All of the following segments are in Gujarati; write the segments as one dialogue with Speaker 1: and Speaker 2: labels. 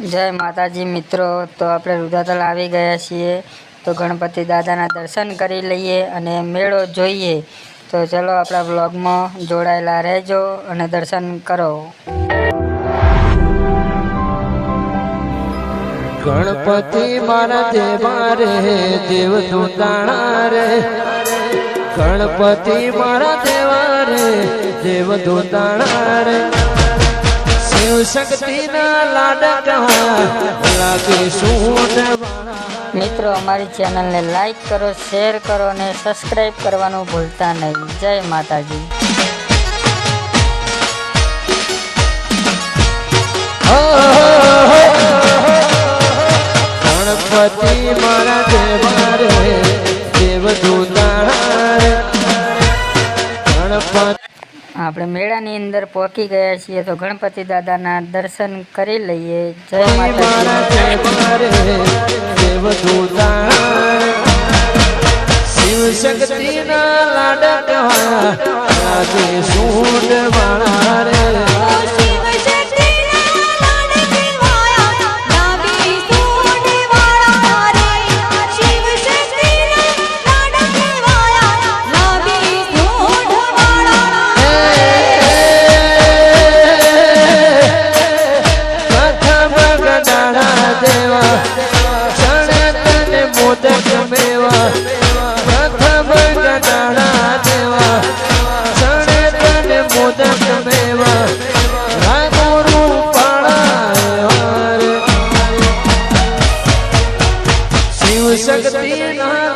Speaker 1: જય માતાજી મિત્રો, તો આપણે રુદ્રતલ આવી ગયા છીએ. તો ગણપતિ દાદાના દર્શન કરી લઈએ અને મેળો જોઈએ. તો ચલો આપણા બ્લોગમાં જોડાયેલા રહેજો અને દર્શન કરો.
Speaker 2: ગણપતિ મારા દેવા રે, દેવ દૂતાણા રે. ગણપતિ મારા દેવા રે, દેવ દૂતાણા રે.
Speaker 1: મિત્રો અમારી ચેનલને લાઈક કરો શેર કરો અને સબસ્ક્રાઈબ કરવાનું ભૂલતા નહીં. જય માતાજી. આપણે મેળાની અંદર પહોંચી ગયા છીએ તો ગણપતિ દાદાના દર્શન કરી લઈએ. જય માતાજી.
Speaker 2: શિવ શક્તિ ના લાડકા લાગે વાળા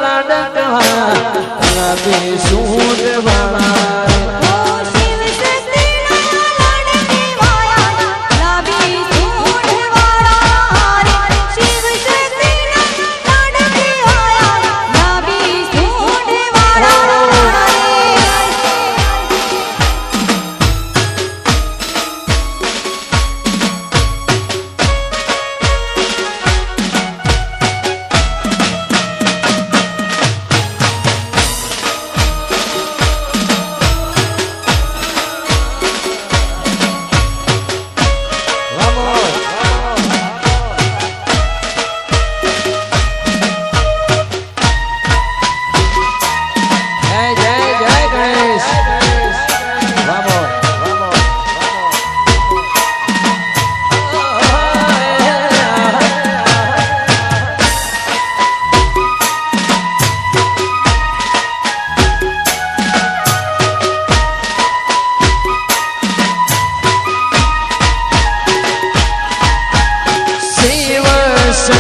Speaker 2: ના લાડકા લાગે સૂટ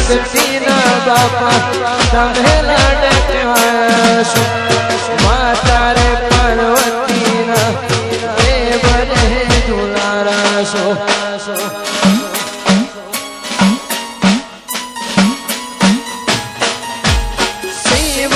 Speaker 3: શક્તિના
Speaker 2: બાપા તમે લાડકવા છો માતા રે પાર્વતીના એ બને દુલારા છો શિવ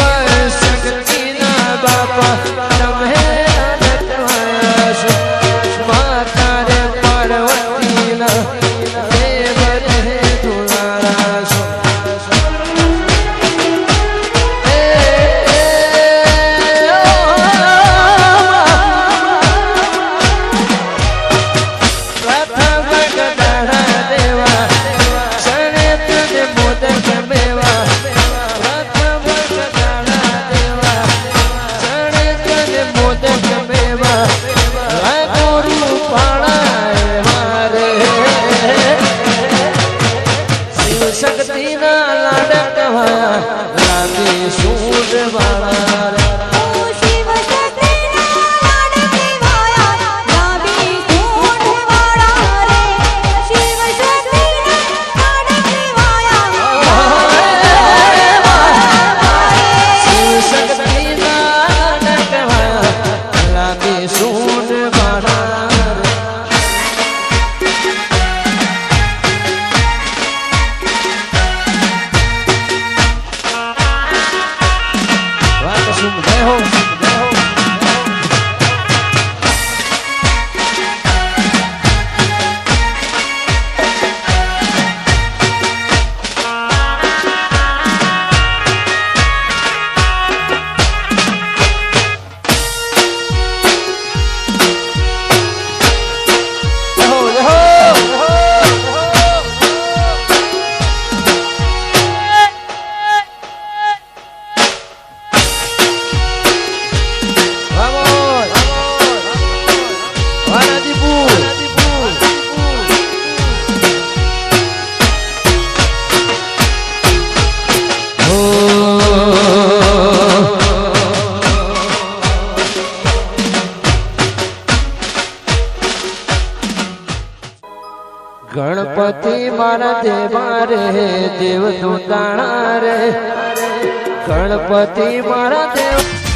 Speaker 2: શક્તિ ના લાડકવા લાગે સૂટ વાળા 是后。મારા દેવા રે દેવ દુતાણા રે. ગણપતિ મારા દેવ